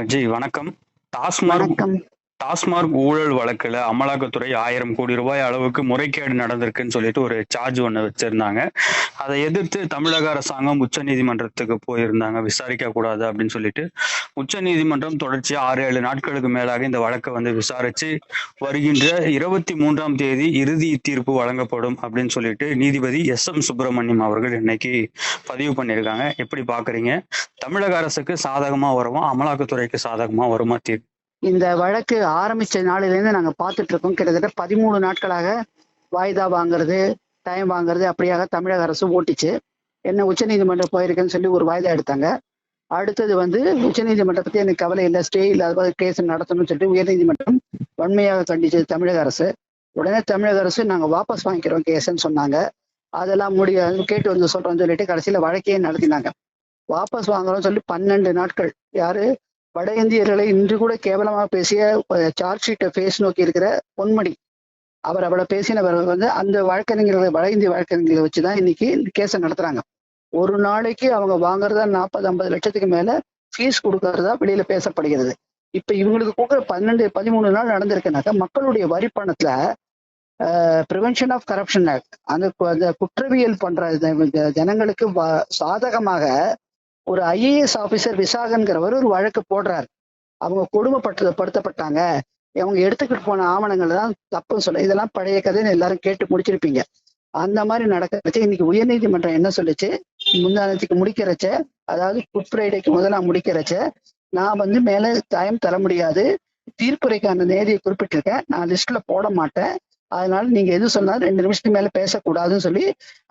G வணக்கம். டாஸ்மார்க் டாஸ்மார்க் ஊழல் வழக்குல அமலாக்கத்துறை ஆயிரம் கோடி ரூபாய் அளவுக்கு முறைகேடு நடந்திருக்குன்னு சொல்லிட்டு ஒரு சார்ஜ் ஒண்ணு வச்சிருந்தாங்க. அதை எதிர்த்து தமிழக அரசாங்கம் உச்ச நீதிமன்றத்துக்கு போயிருந்தாங்க. விசாரிக்க கூடாது அப்படின்னு சொல்லிட்டு உச்ச நீதிமன்றம் தொடர்ச்சியா ஆறு ஏழு நாட்களுக்கு மேலாக இந்த வழக்கை வந்து விசாரிச்சு வருகின்ற இருபத்தி மூன்றாம் தேதி இறுதி தீர்ப்பு வழங்கப்படும் அப்படின்னு சொல்லிட்டு நீதிபதி எஸ் எம் சுப்பிரமணியம் அவர்கள் இன்னைக்கு பதிவு பண்ணியிருக்காங்க. எப்படி பாக்குறீங்க? தமிழக அரசுக்கு சாதகமா வருமா? அமலாக்கத்துறைக்கு சாதகமா வருமா தீர்ப்பு? இந்த வழக்கு ஆரம்பிச்ச நாளிலேருந்து நாங்க பார்த்துட்டு இருக்கோம் கிட்டத்தட்ட பதிமூணு நாட்களாக வாய்தா வாங்குறது டைம் வாங்குறது அப்படியாக தமிழக அரசு ஓட்டிச்சு. என்ன உச்சநீதிமன்றம் போயிருக்கேன்னு சொல்லி ஒரு வாய்தா எடுத்தாங்க. அடுத்தது வந்து உச்சநீதிமன்றத்தை பத்தி எனக்கு கவலை இல்லை. ஸ்டே இல்லாத கேஸ் நடத்தணும்னு சொல்லிட்டு உயர்நீதிமன்றம் வன்மையாக கண்டிச்சது தமிழக அரசு. உடனே தமிழக அரசு நாங்க வாபஸ் வாங்கிக்கிறோம் கேஸ்ன்னு சொன்னாங்க. அதெல்லாம் முடிய கேட்டு வந்து சொல்றோம்னு சொல்லிட்டு கடைசியில வழக்கையே நடத்தினாங்க. வாபஸ் வாங்குறோம்னு சொல்லி பன்னெண்டு நாட்கள். யாரு? வட இந்தியர்களை இன்று கூட கேவலமாக பேசிய சார்ஜ் ஷீட்டை ஃபேஸ் நோக்கி இருக்கிற பொன்மணி. அவர் அவளை பேசினவர் வந்து அந்த வழக்கறிஞர்களை வட இந்திய வழக்கறிஞர்களை வச்சுதான் இன்னைக்கு கேஸை நடத்துறாங்க. ஒரு நாளைக்கு அவங்க வாங்குறதா நாற்பது ஐம்பது லட்சத்துக்கு மேல ஃபீஸ் கொடுக்கறதா வெளியில பேசப்படுகிறது. இப்ப இவங்களுக்கு கொடுக்குற பன்னெண்டு பதிமூணு நாள் நடந்திருக்குனாக்கா மக்களுடைய வரி பணத்துல ப்ரிவென்ஷன் ஆஃப் கரப்ஷன் ஆக்ட் அந்த அந்த குற்றவியல் பண்ற ஜனங்களுக்கு சாதகமாக ஒரு ஐஏஎஸ் ஆபீசர் விசாகன்கிறவர் ஒரு வழக்கு போடுறாரு. அவங்க கொடுமைப்பட்டு படுத்தப்பட்டாங்க. அவங்க எடுத்துக்கிட்டு போன ஆவணங்கள் தான் தப்புன்னு சொல்ல இதெல்லாம் பழைய கதைன்னு எல்லாரும் கேட்டு முடிச்சிருப்பீங்க. அந்த மாதிரி நடக்கிறச்சு இன்னைக்கு உயர்நீதிமன்றம் என்ன சொல்லுச்சு? முந்தானத்துக்கு முடிக்கிறச்ச அதாவது குட் ஃப்ரைடேக்கு முதல்ல முடிக்கிறச்ச நான் வந்து மேல தயம் தர முடியாது. தீர்ப்புரைக்கான நேதியை குறிப்பிட்டிருக்கேன். நான் லிஸ்ட்ல போட மாட்டேன். அதனால நீங்க எது சொன்னாலும் ரெண்டு நிமிஷத்துக்கு மேல பேசக்கூடாதுன்னு சொல்லி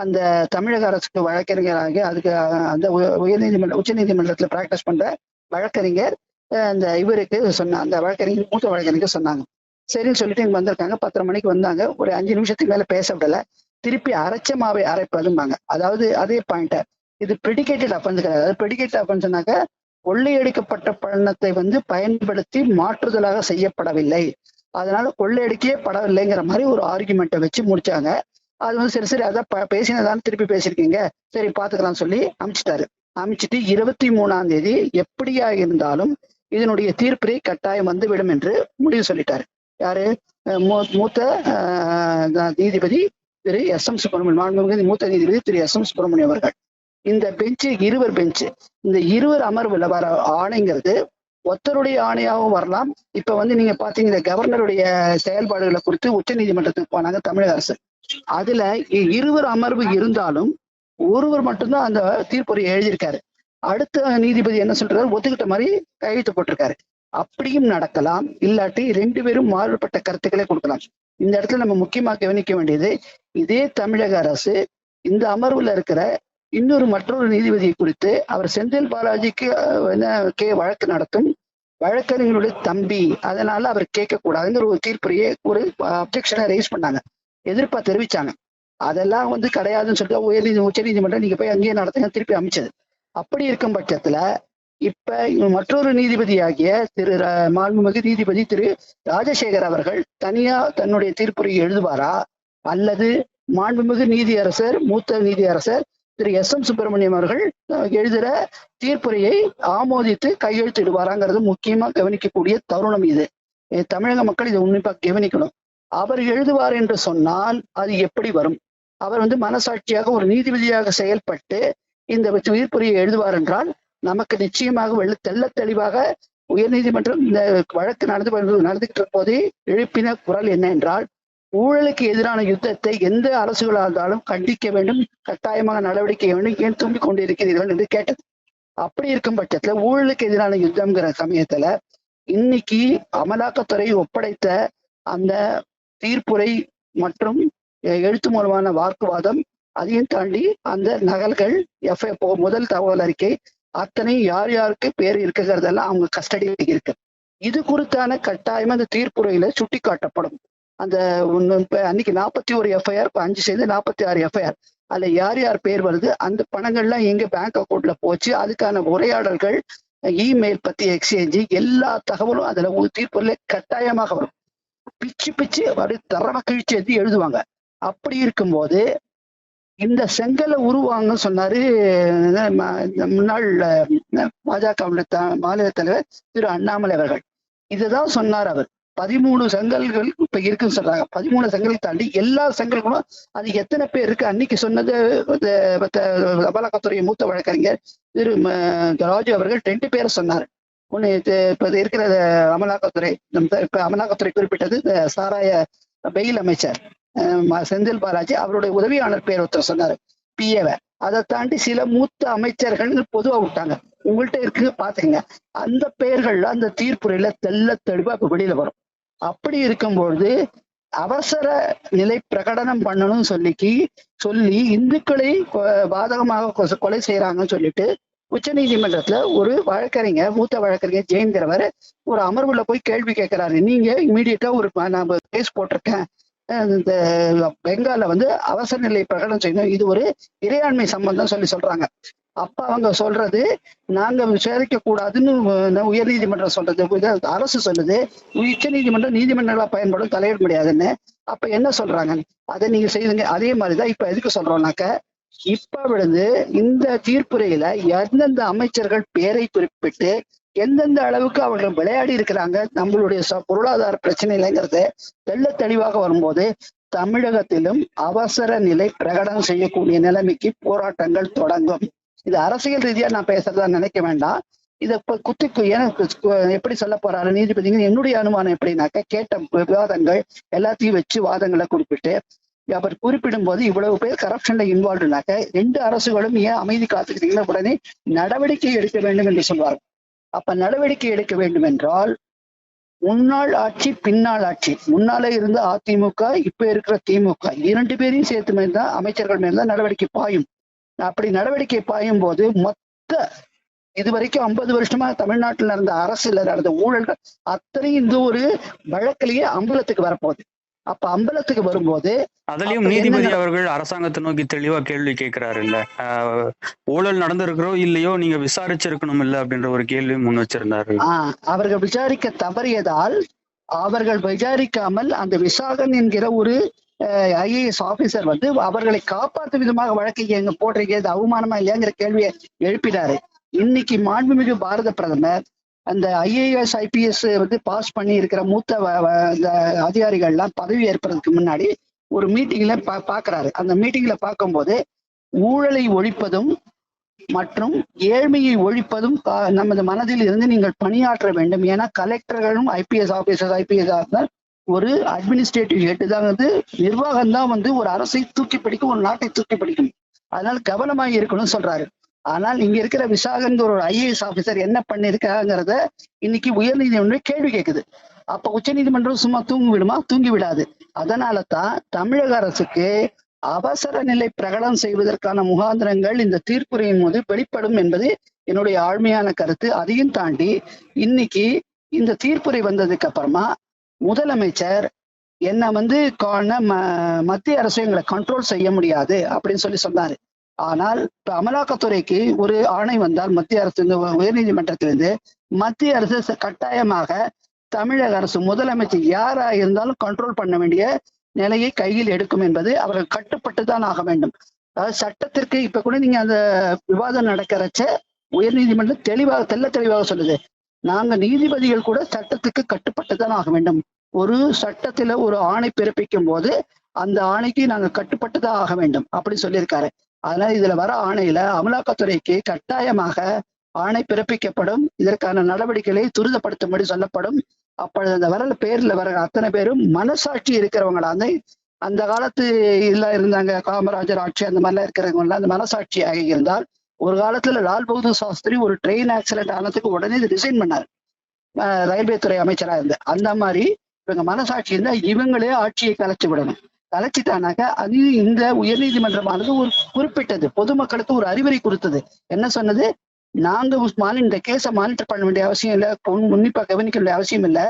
அந்த தமிழக அரசுக்கு வழக்கறிஞராகி அதுக்கு அந்த உயர்நீதிமன்ற உச்ச நீதிமன்றத்துல பிராக்டிஸ் பண்ற வழக்கறிஞர் அந்த இவருக்கு சொன்ன அந்த வழக்கறிஞர் மூத்த வழக்கறிஞர் சொன்னாங்க. சரின்னு சொல்லிட்டு இங்க வந்திருக்காங்க. பத்தரை மணிக்கு வந்தாங்க. ஒரு அஞ்சு நிமிஷத்துக்கு மேல பேச விடல. திருப்பி அரைச்ச மாவை அரைப்பதும்பாங்க. அதாவது அதே பாயிண்ட் இது பிரிடிகேட்டட் அஃபென்ஸ் கிடையாது. அதாவது ப்ரெடிகேட்டட் அஃபென்ஸ்னாக்க கொள்ளையடிக்கப்பட்ட பணத்தை வந்து பயன்படுத்தி மாற்றுதலாக செய்யப்படவில்லை. அதனால கொள்ளையடிக்கவே படவில்லைங்கிற மாதிரி ஒரு ஆர்குமெண்ட்டை வச்சு முடிச்சாங்க. அது வந்து சரி சரி அதான் ப- பேசினதான்னு திருப்பி பேசியிருக்கீங்க. சரி பாத்துக்கலாம் சொல்லி அமிச்சிட்டாரு. அமைச்சிட்டு இருபத்தி மூணாம் தேதி எப்படியா இருந்தாலும் இதனுடைய தீர்ப்பினை கட்டாயம் வந்து விடும் என்று முடிவு சொல்லிட்டாரு. யாரு? மூத்த நீதிபதி திரு எஸ் எம் சுப்பிரமணியம் மாண்புமிகு மூத்த நீதிபதி திரு எஸ் எம் சுப்பிரமணியம் அவர்கள். இந்த பெஞ்சு இருவர் பெஞ்சு இந்த இருவர் அமர்வுல வர ஆணைங்கிறது ஒருத்தருடைய ஆணையாகவும் வரலாம். இப்ப வந்து நீங்க பாத்தீங்கன்னா கவர்னருடைய செயல்பாடுகளை குறித்து உச்ச நீதிமன்றத்துக்கு போனாங்க தமிழக அரசு. அதுல இ- இருவர் அமர்வு இருந்தாலும் ஒருவர் மட்டும்தான் அந்த தீர்ப்புரையை எழுதியிருக்காரு. அடுத்த நீதிபதி என்ன சொல்றாரு? ஒத்துக்கிட்ட மாதிரி கையெழுத்து போட்டிருக்காரு. அப்படியும் நடக்கலாம். இல்லாட்டி ரெண்டு பேரும் மாறுபட்ட கருத்துக்களை கொடுக்கலாம். இந்த இடத்துல நம்ம முக்கியமாக கவனிக்க வேண்டியது இதே தமிழக அரசு இந்த அமர்வுல இருக்கிற இன்னொரு மற்றொரு நீதிபதியை குறித்து அவர் செந்தில் பாலாஜிக்கு என்ன கே வழக்கு நடத்தும். வழக்கறிஞருடைய தம்பி. அதனால அவர் கேட்கக்கூடாதுங்கிற ஒரு தீர்ப்புரையை ஒரு அப்ஜெக்ஷனை ரைஸ் பண்ணாங்க. எதிர்ப்பா தெரிவிச்சாங்க. அதெல்லாம் வந்து கிடையாதுன்னு சொல்லிட்டு உயர்நீதி உச்ச நீதிமன்றம் நீங்க போய் அங்கேயே நடத்துங்க திருப்பி அமைச்சது. அப்படி இருக்கும் பட்சத்துல இப்ப இவங்க மற்றொரு நீதிபதியாகிய திரு மாண்புமிகு நீதிபதி திரு ராஜசேகர் அவர்கள் தனியா தன்னுடைய தீர்ப்புரையை எழுதுவாரா? அல்லது மாண்புமிகு நீதியரசர் மூத்த நீதியரசர் திரு எஸ் எம் சுப்பிரமணியம் அவர்கள் எழுதுகிற எழுதுற தீர்ப்புரையை ஆமோதித்து கையெழுத்திடுவாராங்கிறது முக்கியமா கவனிக்கக்கூடிய தருணம் இது. தமிழக மக்கள் இதை உன்னிப்பா கவனிக்கணும். அவர் எழுதுவார் என்று சொன்னால் அது எப்படி வரும்? அவர் வந்து மனசாட்சியாக ஒரு நீதிபதியாக செயல்பட்டு இந்த தீர்ப்புரையை எழுதுவார் என்றால் நமக்கு நிச்சயமாக வெள்ள தெல்ல தெளிவாக உயர்நீதிமன்றம் இந்த வழக்கு நடந்து நடந்துகிட்டு இருக்கும் எழுப்பின குரல் என்ன என்றால் ஊழலுக்கு எதிரான யுத்தத்தை எந்த அரசுகளாக இருந்தாலும் கண்டிக்க வேண்டும் கட்டாயமாக நடவடிக்கை வேண்டும் ஏன் தூங்கிக் கொண்டிருக்கிறீர்கள் என்று கேட்டது. அப்படி இருக்கும் பட்சத்துல ஊழலுக்கு எதிரான யுத்தம்ங்கிற சமயத்துல இன்னைக்கு அமலாக்கத்துறை ஒப்படைத்த அந்த தீர்ப்புரை மற்றும் எழுத்து மூலமான வாக்குவாதம் அதையும் தாண்டி அந்த நகல்கள் எஃப் முதல் தகவல் அறிக்கை அத்தனை யார் யாருக்கு பேர் இருக்குங்கிறதெல்லாம் அவங்க கஸ்டடியில் இருக்கு. இது குறித்தான கட்டாயம் அந்த தீர்ப்புரையில சுட்டி காட்டப்படும் அந்த அன்னைக்கு நாற்பத்தி ஒரு எஃப்ஐஆர் இப்போ அஞ்சு சேர்ந்து நாற்பத்தி ஆறு எஃப்ஐஆர் அதுல யார் யார் பேர் வருது? அந்த பணங்கள்லாம் எங்க பேங்க் அக்கௌண்ட்ல போச்சு. அதுக்கான உரையாடல்கள் இமெயில் பத்தி எக்ஸ்சேஞ்சு எல்லா தகவலும் அதுல ஒரு தீர்ப்புல கட்டாயமாக வரும். பிச்சு பிச்சு அப்படி தரவ கிழிச்சு எழுதி எழுதுவாங்க. அப்படி இருக்கும்போது இந்த செங்கலை உருவாங்க சொன்னாரு முன்னாள் பாஜக மாநில தலைவர் திரு அண்ணாமலை அவர்கள். இதுதான் சொன்னார் அவர். பதிமூணு செங்கல்கள் இப்ப இருக்குன்னு சொல்றாங்க. பதிமூணு செங்கலை தாண்டி எல்லா செங்கல்களும் அது எத்தனை பேர் இருக்கு அன்னைக்கு சொன்னது இந்த மூத்த வழக்கறிஞர் திரு ராஜு அவர்கள் ரெண்டு பேரை சொன்னார். ஒன்று இப்போ இப்ப இருக்கிற அமலாக்கத்துறை இப்போ இப்ப அமலாக்கத்துறை குறிப்பிட்டது இந்த சாராய பெயில் அமைச்சர் செந்தில் பாலாஜி அவருடைய உதவியாளர் பேர் ஒருத்தர் சொன்னார் பிஏவ அதை தாண்டி சில மூத்த அமைச்சர்கள் பொதுவாக விட்டாங்க. உங்கள்கிட்ட இருக்கு பாத்துங்க அந்த பெயர்கள்ல அந்த தீர்ப்புரையில தெள்ள தெளிவா இப்ப வெளியில வரும். அப்படி இருக்கும்பொழுது அவசர நிலை பிரகடனம் பண்ணணும்னு சொல்லிக்கு சொல்லி இந்துக்களை பாதகமாக கொ- கொலை செய்யறாங்கன்னு சொல்லிட்டு உச்ச நீதிமன்றத்துல ஒரு வழக்கறிஞர் மூத்த வழக்கறிஞர் ஜெயந்திரவர் ஒரு அமர்வுல போய் கேள்வி கேட்கிறாரு. நீங்க இமீடியட்டா ஒரு ப- நான் கேஸ் போட்டிருக்கேன். இந்த பெங்கால்ல வந்து அவசர நிலை பிரகடனம் செய்யணும். இது ஒரு இறையாண்மை சம்பந்தம் சொல்லி சொல்றாங்க. அப்ப அவங்க சொல்றது நாங்க விசாரிக்க கூடாதுன்னு உயர் நீதிமன்றம் சொல்றது. அரசு சொல்லுது உச்ச நீதிமன்றம் நீதிமன்றங்களா பயன்படும் தலையிட முடியாதுன்னு. அப்ப என்ன சொல்றாங்க? அதை நீங்க செய்யுங்க அதே மாதிரிதான் இப்ப எதுக்கு சொல்றோம்னாக்க இப்ப விழுந்து இந்த தீர்ப்புரையில எந்தெந்த அமைச்சர்கள் பேரை குறிப்பிட்டு எந்தெந்த அளவுக்கு அவர்கள் விளையாடி இருக்கிறாங்க நம்மளுடைய ச- பொருளாதார பிரச்சனைங்கிறது தெள்ள தெளிவாக வரும்போது தமிழகத்திலும் அவசர நிலை பிரகடனம் செய்யக்கூடிய நிலைமைக்கு போராட்டங்கள் தொடங்கும். இது அரசியல் ரீதியா நான் பேசுறதா நினைக்க வேண்டாம். இதை குத்தி குத்திக்கு எனக்கு எப்படி சொல்ல போறாரு? நீதிபதிங்க என்னுடைய அனுமானம் எப்படின்னாக்க கேட்ட விவாதங்கள் எல்லாத்தையும் வச்சு வாதங்களை குறிப்பிட்டு அவர் குறிப்பிடும் போது இவ்வளவு பேர் கரப்ஷன்ல இன்வால்வ்னாக்க ரெண்டு அரசுகளும் ஏன் அமைதி காத்துக்கிட்டீங்கன்னா உடனே நடவடிக்கை எடுக்க வேண்டும் என்று சொல்வார் அப்ப நடவடிக்கை எடுக்க வேண்டும் என்றால் முன்னாள் ஆட்சி பின்னாள் ஆட்சி. முன்னாலே இருந்த அதிமுக இப்ப இருக்கிற திமுக. இரண்டு பேரையும் சேர்த்து மேல் தான் அமைச்சர்கள் மேல்தான் நடவடிக்கை பாயும். அப்படி நடவடிக்கை பாயும் போது மொத்த இதுவரைக்கும் ஐம்பது வருஷமா தமிழ்நாட்டில் நடந்த அரசுல நடந்த ஊழல்கள் அத்தனையும் இந்த ஒரு வழக்கிலேயே அம்பலத்துக்கு வரப்போகுது. அப்ப அம்பலத்துக்கு வரும்போது அதுலயும் நீதிபதி அவர்கள் அரசாங்கத்தை நோக்கி தெளிவா கேள்வி கேட்கிறாரு இல்ல ஊழல் நடந்திருக்கிறோ இல்லையோ நீங்க விசாரிச்சிருக்கணும் இல்ல அப்படின்ற ஒரு கேள்வி முன் வச்சிருந்தாரு. அவர்கள் விசாரிக்க தவறியதால் அவர்கள் விசாரிக்காமல் அந்த விசாகன் என்கிற ஒரு ஐஏஎஸ் ஆபீசர் வந்து அவர்களை காப்பாற்றும் விதமாக வழக்கை எங்க போடுறீங்க இது அவமானமா இல்லையாங்கிற கேள்வியை எழுப்பினாரு. இன்னைக்கு மாண்புமிகு பாரத பிரதமர் அந்த ஐஏஎஸ் ஐபிஎஸ் வந்து பாஸ் பண்ணி இருக்கிற மூத்த வ- வ- அதிகாரிகள்லாம் பதவி ஏற்பதற்கு முன்னாடி ஒரு மீட்டிங்ல பா பாக்குறாரு. அந்த மீட்டிங்ல பார்க்கும்போது ஊழலை ஒழிப்பதும் மற்றும் ஏழ்மையை ஒழிப்பதும் நமது மனதில் இருந்து நீங்கள் பணியாற்ற வேண்டும். ஏன்னா கலெக்டர்களும் ஐபிஎஸ் ஆபீசர் ஐபிஎஸ் ஆஃபீஸர் ஒரு அட்மினிஸ்ட்ரேட்டிவ் ஹெட் தான் வந்து நிர்வாகம் தான் வந்து ஒரு அரசை தூக்கி பிடிக்கும் ஒரு நாட்டை தூக்கி பிடிக்கும். அதனால கவனமாக இருக்கணும்னு சொல்றாரு. ஆனால் இங்க இருக்கிற விசாகங்கிற ஒரு ஐஏஎஸ் ஆபிசர் என்ன பண்ணிருக்காங்கிறத இன்னைக்கு உயர்நீதிமன்றம் கேள்வி கேட்குது அப்ப உச்சநீதிமன்றம் சும்மா தூங்கி விடுமா? தூங்கி விடாது. அதனால தான் தமிழக அரசுக்கு அவசர நிலை பிரகடனம் செய்வதற்கான முகாந்திரங்கள் இந்த தீர்ப்புரையின் போது வெளிப்படும் என்பது என்னுடைய ஆழ்மையான கருத்து. அதையும் தாண்டி இன்னைக்கு இந்த தீர்ப்புரை வந்ததுக்கு அப்புறமா முதலமைச்சர் என்ன வந்து காண ம- மத்திய அரசு எங்களை கண்ட்ரோல் செய்ய முடியாது அப்படின்னு சொல்லி சொன்னாரு. ஆனால் இப்ப அமலாக்கத்துறைக்கு ஒரு ஆணை வந்தால் மத்திய அரசு உயர்நீதிமன்றத்திலிருந்து மத்திய அரசு கட்டாயமாக தமிழக அரசு முதலமைச்சர் யாரா இருந்தாலும் கண்ட்ரோல் பண்ண வேண்டிய நிலையை கையில் எடுக்கும் என்பது அவர்கள் கட்டுப்பட்டு தான் ஆக வேண்டும். அதாவது சட்டத்திற்கு இப்ப கூட நீங்க அந்த விவாதம் நடக்கிறச்ச உயர்நீதிமன்றம் தெளிவாக தெல்ல தெளிவாக சொல்லுது. நாங்க நீதிபதிகள் கூட சட்டத்துக்கு கட்டுப்பட்டு தான் ஆக வேண்டும். ஒரு சட்டத்துல ஒரு ஆணை பிறப்பிக்கும் போது அந்த ஆணைக்கு நாங்க கட்டுப்பட்டு தான் ஆக வேண்டும். அப்படி சொல்லியிருக்காரு. அதனால இதுல வர ஆணையில அமலாக்கத்துறைக்கு கட்டாயமாக ஆணை பிறப்பிக்கப்படும். இதற்கான நடவடிக்கைகளை துரிதப்படுத்தும்படி சொல்லப்படும். அப்பொழுது அந்த வரல பேர்ல வர அத்தனை பேரும் மனசாட்சி இருக்கிறவங்களா? அந்த அந்த காலத்து இதுல இருந்தாங்க காமராஜர் ஆட்சி அந்த மாதிரிலாம் இருக்கிறவங்க அந்த மனசாட்சியாக இருந்தால் ஒரு காலத்துல லால் பகதூர் சாஸ்திரி ஒரு ட்ரெயின் ஆக்சிடென்ட் ஆனதுக்கு உடனே ரிசைன் பண்ணார். அஹ் ரயில்வே துறை அமைச்சரா இருந்து. அந்த மாதிரி இவங்க மனசாட்சி இருந்தா இவங்களே ஆட்சியை கலைச்சு விடணும். கலைச்சிட்டானாக்க அது இந்த உயர்நீதிமன்றமானது ஒரு குறிப்பிட்டது. பொதுமக்களுக்கு ஒரு அறிவுரை கொடுத்தது. என்ன சொன்னது? நாங்க இந்த கேஸை மானிட்டர் பண்ண வேண்டிய அவசியம் இல்லை உன்னிப்பா கவனிக்க வேண்டிய அவசியம் இல்லை.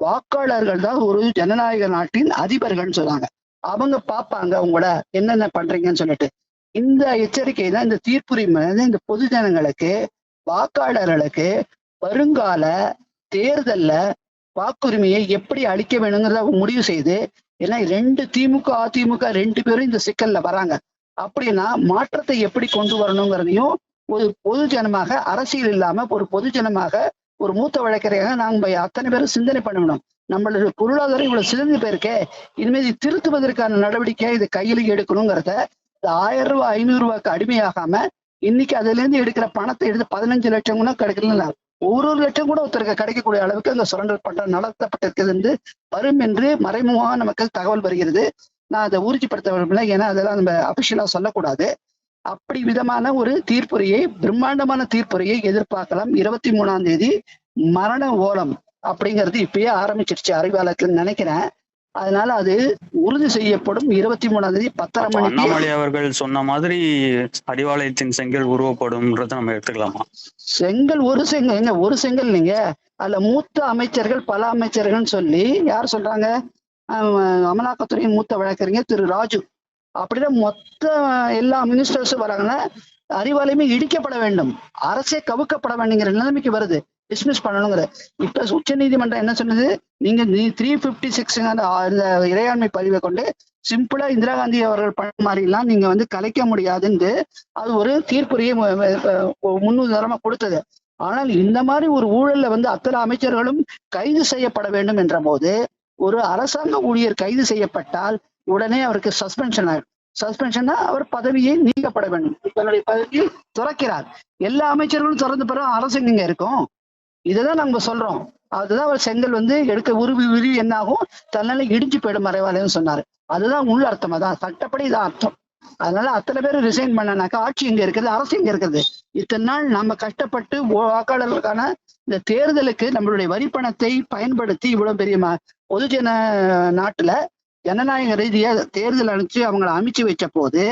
வாக்காளர்கள் தான் ஒரு ஜனநாயக நாட்டின் அதிபர்கள்னு சொன்னாங்க. அவங்க பார்ப்பாங்க உங்கள என்னென்ன பண்றீங்கன்னு சொல்லிட்டு. இந்த எச்சரிக்கை தான் இந்த தீர்ப்புரிமை இந்த பொது ஜனங்களுக்கு வாக்காளர்களுக்கு வருங்கால தேர்தல்ல வாக்குரிமையை எப்படி அளிக்க வேணுங்கிறத முடிவு செய்து ஏன்னா ரெண்டு திமுக அதிமுக ரெண்டு பேரும் இந்த சிக்கல்ல வராங்க. அப்படின்னா மாற்றத்தை எப்படி கொண்டு வரணுங்கிறதையும் ஒரு பொது ஜனமாக அரசியல் இல்லாம ஒரு பொது ஜனமாக ஒரு மூத்த வழக்கறிஞராக நாங்க அத்தனை பேரும் சிந்தனை பண்ணணும். நம்மளுடைய பொருளாதாரம் இவ்வளவு சிறந்து போயிருக்கே இனிமேல் திருத்துவதற்கான நடவடிக்கையை இது கையில எடுக்கணுங்கிறத ஆயிரம் ரூபாய் ஐநூறு ரூபாய்க்கு அடிமையாகாம இன்னைக்கு அதுல இருந்து எடுக்கிற பணத்தை எடுத்து பதினஞ்சு லட்சம் கூட கிடைக்கல ஒரு ஒரு லட்சம் கூட ஒருத்தருக்கு கிடைக்கக்கூடிய அளவுக்கு அந்த சுரண்டல் பட்டம் நடத்தப்பட்டிருக்கிறது. என்று வரும் என்று மறைமுகமாக நமக்கு தகவல் வருகிறது. நான் அதை ஊர்ஜிப்படுத்த விரும்பல. ஏன்னா அதெல்லாம் நம்ம அபிஷியலா சொல்லக்கூடாது. அப்படி விதமான ஒரு தீர்ப்புரையை பிரம்மாண்டமான தீர்ப்புரையை எதிர்பார்க்கலாம். இருபத்தி மூணாம் தேதி மரண ஓலம் அப்படிங்கிறது இப்பயே ஆரம்பிச்சிருச்சு. அறிவாளத்தில் நினைக்கிறேன். அதனால அது உறுதி செய்யப்படும். இருபத்தி மூணாம் தேதி பத்தரை மணிக்கு அண்ணாமலை அவர்கள் சொன்ன மாதிரி அறிவாலயத்தின் செங்கல் உருவப்படும்ன்றதை நம்ம எடுத்துக்கலாமா? செங்கல் ஒரு செங்கல் எங்க ஒரு செங்கல் நீங்க? அதுல மூத்த அமைச்சர்கள் பல அமைச்சர்கள்னு சொல்லி யார் சொல்றாங்க? அமலாக்கத்துறையின் மூத்த வழக்கறிஞர் திரு ராஜு. அப்படின்னா மொத்த எல்லா மினிஸ்டர்ஸும் வராங்கன்னா அறிவாலயமே இடிக்கப்பட வேண்டும். அரசே கவுக்கப்பட வேண்டுங்கிற நிலைமைக்கு வருது. டிஸ்மிஸ் பண்ணணுங்கிற. இப்ப உச்ச நீதிமன்றம் என்ன சொன்னது? நீங்க த்ரீ பிப்டி சிக்ஸ் அந்த இறையாண்மை பதிவை கொண்டு சிம்பிளா இந்திரா காந்தி அவர்கள் பண்ண மாதிரி எல்லாம் நீங்க வந்து கலைக்க முடியாதுன்னு அது ஒரு தீர்ப்புரையை மு- முன்னுதாரணமா கொடுத்தது. ஆனால் இந்த மாதிரி ஒரு ஊழல்ல வந்து அத்தனை அமைச்சர்களும் கைது செய்யப்பட வேண்டும் என்ற போது ஒரு அரசாங்க ஊழியர் கைது செய்யப்பட்டால் உடனே அவருக்கு சஸ்பென்ஷன் ஆகும் சஸ்பென்ஷனா அவர் பதவியை நீக்கப்பட வேண்டும். தன்னுடைய பதவியை துறக்கிறார். எல்லா அமைச்சர்களும் திறந்த பிறகு அரசு இங்க இருக்கும்? இதைதான் நம்ம சொல்றோம். அதுதான் அவர் செங்கல் வந்து எடுக்க உருவி உருவி என்ன ஆகும் தன்னால இடிஞ்சு போயிடும் மறைவாலையும் சொன்னாரு. அதுதான் உள் அர்த்தம். அதான் சட்டப்படி இதான் அர்த்தம். அதனால அத்தனை பேர் ரிசைன் பண்ணனாக்கா ஆட்சி இங்க இருக்குது? அரசு இங்க இருக்குது? இத்தனை நாள் நம்ம கஷ்டப்பட்டு வாக்காளர்களுக்கான இந்த தேர்தலுக்கு நம்மளுடைய வரி பணத்தை பயன்படுத்தி இவ்வளவு பெரிய பொதுஜன நாட்டுல ஜனநாயக ரீதியா தேர்தல் அனுப்பிச்சு அவங்களை அமைச்சு வச்ச போது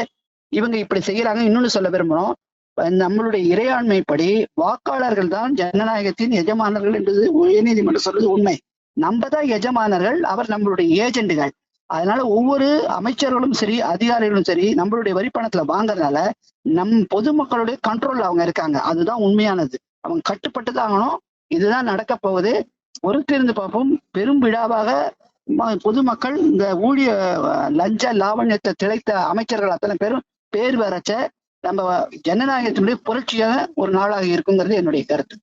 இவங்க இப்படி செய்யறாங்க. இன்னொன்னு சொல்ல விரும்புறோம். நம்மளுடைய இறையாண்மைப்படி வாக்காளர்கள் தான் ஜனநாயகத்தின் எஜமானர்கள் என்பது உயர்நீதிமன்றம் சொல்றது உண்மை. நம்ம தான் எஜமானர்கள் அவர் நம்மளுடைய ஏஜெண்டுகள். அதனால ஒவ்வொரு அமைச்சர்களும் சரி அதிகாரிகளும் சரி நம்மளுடைய வரி பணத்துல வாங்குறதுனால நம் பொதுமக்களுடைய கண்ட்ரோல்ல அவங்க இருக்காங்க. அதுதான் உண்மையானது. அவங்க கட்டுப்பட்டு தான் ஆகணும். இதுதான் நடக்க போகுது. பொறுத்திருந்து பார்ப்போம். பெரும் விழாவாக ம- பொதுமக்கள் இந்த ஊழிய லஞ்ச லாவண்யத்தை திளைத்த அமைச்சர்கள் அத்தனை பேரும் பேர் வரைச்ச நம்ம ஜனநாயகத்தினுடைய புரட்சியாக ஒரு நாளாக இருக்குங்கிறது என்னுடைய கருத்து.